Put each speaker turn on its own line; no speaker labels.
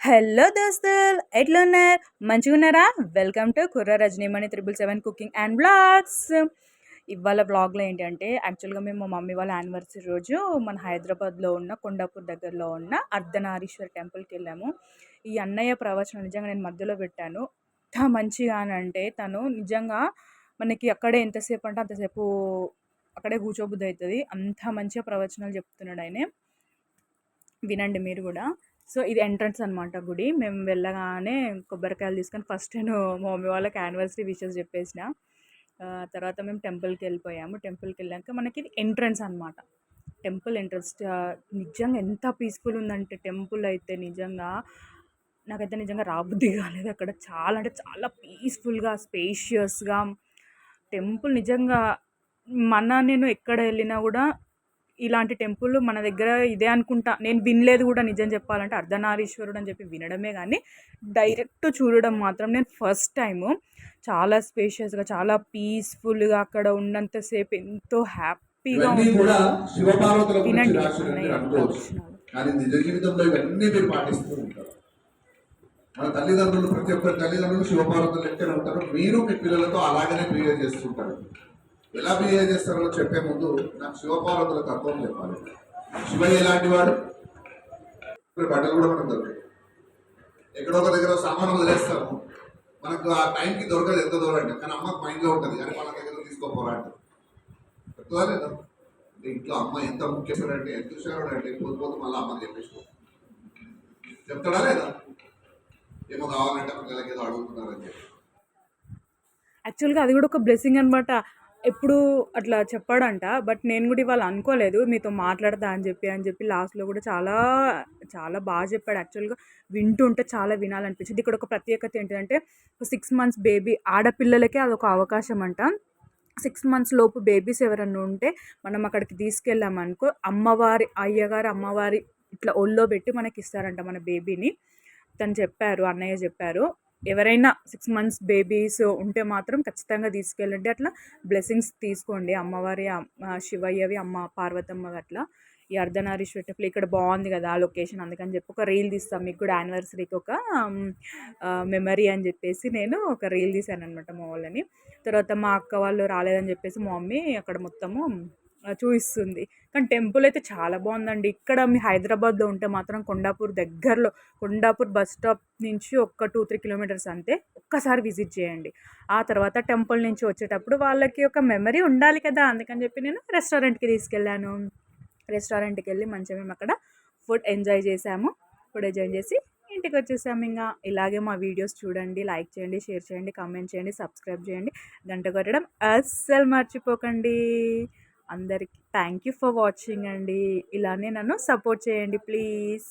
Hello దోస్తులు ఎట్లున్నారు మంచిగున్నారా welcome to Kurra Rajanimani triple seven cooking and blogs ఇవాళ బ్లాగ్లో ఏంటంటే యాక్చువల్గా మేము మా మమ్మీ వాళ్ళ యానివర్సరీ రోజు మన హైదరాబాద్లో ఉన్న కొండాపూర్ దగ్గరలో ఉన్న అర్ధనారీశ్వర్ టెంపుల్కి వెళ్ళాము. ఈ అన్నయ్య ప్రవచనం నిజంగా నేను మధ్యలో పెట్టాను. ఎంత మంచిగా అని అంటే తను నిజంగా మనకి అక్కడే ఎంతసేపు అంటే అంతసేపు అక్కడే కూర్చోబుద్ధి అవుతుంది. అంత మంచిగా ప్రవచనాలు చెప్తున్నాడు ఆయన. వినండి మీరు కూడా. సో ఇది ఎంట్రన్స్ అనమాట గుడి. మేము వెళ్ళగానే కొబ్బరికాయలు తీసుకొని ఫస్ట్ నేను మా మమ్మీ వాళ్ళకి యానివర్సరీ విషెస్ చెప్పేసిన. తర్వాత మేము టెంపుల్కి వెళ్ళిపోయాము. టెంపుల్కి వెళ్ళాక మనకి ఇది ఎంట్రన్స్ అనమాట టెంపుల్ ఎంట్రన్స్ నిజంగా ఎంత పీస్ఫుల్ ఉందంటే టెంపుల్ అయితే నిజంగా నాకైతే నిజంగా రాబుద్ది కాలేదు అక్కడ. చాలా అంటే చాలా పీస్ఫుల్గా స్పేషియస్గా టెంపుల్ నిజంగా మన నేను ఎక్కడ వెళ్ళినా కూడా ఇలాంటి టెంపుల్ మన దగ్గర ఇదే అనుకుంటా. నేను వినలేదు కూడా నిజం చెప్పాలంటే అర్ధనారీశ్వరుడు అని చెప్పి వినడమే కానీ డైరెక్ట్ చూడడం మాత్రం నేను ఫస్ట్ టైము చాలా స్పేషియస్గా చాలా పీస్ఫుల్గా అక్కడ ఉన్నంతసేపు ఎంతో హ్యాపీగా
ఉంటారు. మన తల్లిదండ్రులు ప్రతి ఒక్కరి తల్లిదండ్రులు శివపార్వతులు ఎక్కడ ఉంటారు మీరు మీ పిల్లలతో అలాగనే బిహేవ్ చేస్తుంటారు ఎలా బిహేవ్ చేస్తారో చెప్పే ముందు నాకు శివపార్వతుల తత్వం చెప్పాలి. శివయ్య ఎలాంటి వాడు? బట్టలు కూడా మనకు దొరకాయి ఎక్కడో ఒక దగ్గర సామాను వదిలేస్తాము మనకు ఆ టైంకి దొరకదు ఎంత దూరంటే కానీ అమ్మకు మైండ్లో ఉంటుంది కానీ మన దగ్గర తీసుకోపోరాంటే లేదా? అంటే ఇంట్లో అమ్మ ఎంత ముఖ్యమైన అంటే ఎంత హుషారు అంటే పోతు పోతు మళ్ళీ అమ్మకి చెప్పేసుకో. చెప్తాడా లేదా? ఏమో కావాలంటే పిల్లలకి ఏదో అడుగుతున్నారని చెప్పి.
యాక్చువల్గా అది కూడా ఒక బ్లెస్సింగ్ అనమాట ఎప్పుడు అట్లా చెప్పాడంట. బట్ నేను కూడా ఇవాళ అనుకోలేదు. మీతో మాట్లాడతా అని చెప్పి అని చెప్పి లాస్ట్లో కూడా చాలా చాలా బాగా చెప్పాడు. యాక్చువల్గా వింటుంటే చాలా వినాలనిపించింది. ఇక్కడ ఒక ప్రత్యేకత ఏంటంటే సిక్స్ మంత్స్ బేబీ ఆడపిల్లలకే అదొక అవకాశం అంట సిక్స్ మంత్స్ లోపు బేబీస్ ఎవరన్నా ఉంటే మనం అక్కడికి తీసుకెళ్ళామనుకో అమ్మవారి అయ్యగారు అమ్మవారి ఇట్లా ఒళ్ళో పెట్టి మనకి ఇస్తారంట మన బేబీని తను చెప్పారు అన్నయ్య చెప్పారు. ఎవరైనా సిక్స్ మంత్స్ బేబీస్ ఉంటే మాత్రం ఖచ్చితంగా తీసుకెళ్ళండి. అట్లా బ్లెస్సింగ్స్ తీసుకోండి. అమ్మవారి శివయ్యవి అమ్మ పార్వతమ్మవి అట్లా. ఈ అర్ధనారీశ్వర టెంపుల్ ఇక్కడ బాగుంది కదా ఆ లొకేషన్. అందుకని చెప్పి ఒక రీల్ తీస్తాం. మీకు కూడా యానివర్సరీకి ఒక మెమరీ అని చెప్పేసి నేను ఒక రీల్ తీశాను అనమాట మా వాళ్ళని. తర్వాత మా అక్క వాళ్ళు రాలేదని చెప్పేసి మా మమ్మీ అక్కడ మొత్తము చూపిస్తుంది. కానీ టెంపుల్ అయితే చాలా బాగుందండి. ఇక్కడ మీ హైదరాబాద్లో ఉంటే మాత్రం కొండాపూర్ దగ్గరలో కొండాపూర్ బస్ స్టాప్ నుంచి ఒక్క టూ త్రీ కిలోమీటర్స్ అంతే ఒక్కసారి విజిట్ చేయండి. ఆ తర్వాత టెంపుల్ నుంచి వచ్చేటప్పుడు వాళ్ళకి ఒక మెమరీ ఉండాలి కదా అందుకని చెప్పి నేను రెస్టారెంట్కి తీసుకెళ్ళాను. రెస్టారెంట్కి వెళ్ళి మంచిగా మేము అక్కడ ఫుడ్ ఎంజాయ్ చేసాము. ఫుడ్ ఎంజాయ్ చేసి ఇంటికి వచ్చేసాము ఇంకా ఇలాగే మా వీడియోస్ చూడండి లైక్ చేయండి షేర్ చేయండి కామెంట్ చేయండి సబ్స్క్రైబ్ చేయండి. గంట కొట్టడం అస్సలు మర్చిపోకండి. అందరికీ. థ్యాంక్ యూ ఫర్ వాచింగ్ అండి. ఇలానే నన్ను సపోర్ట్ చేయండి ప్లీజ్.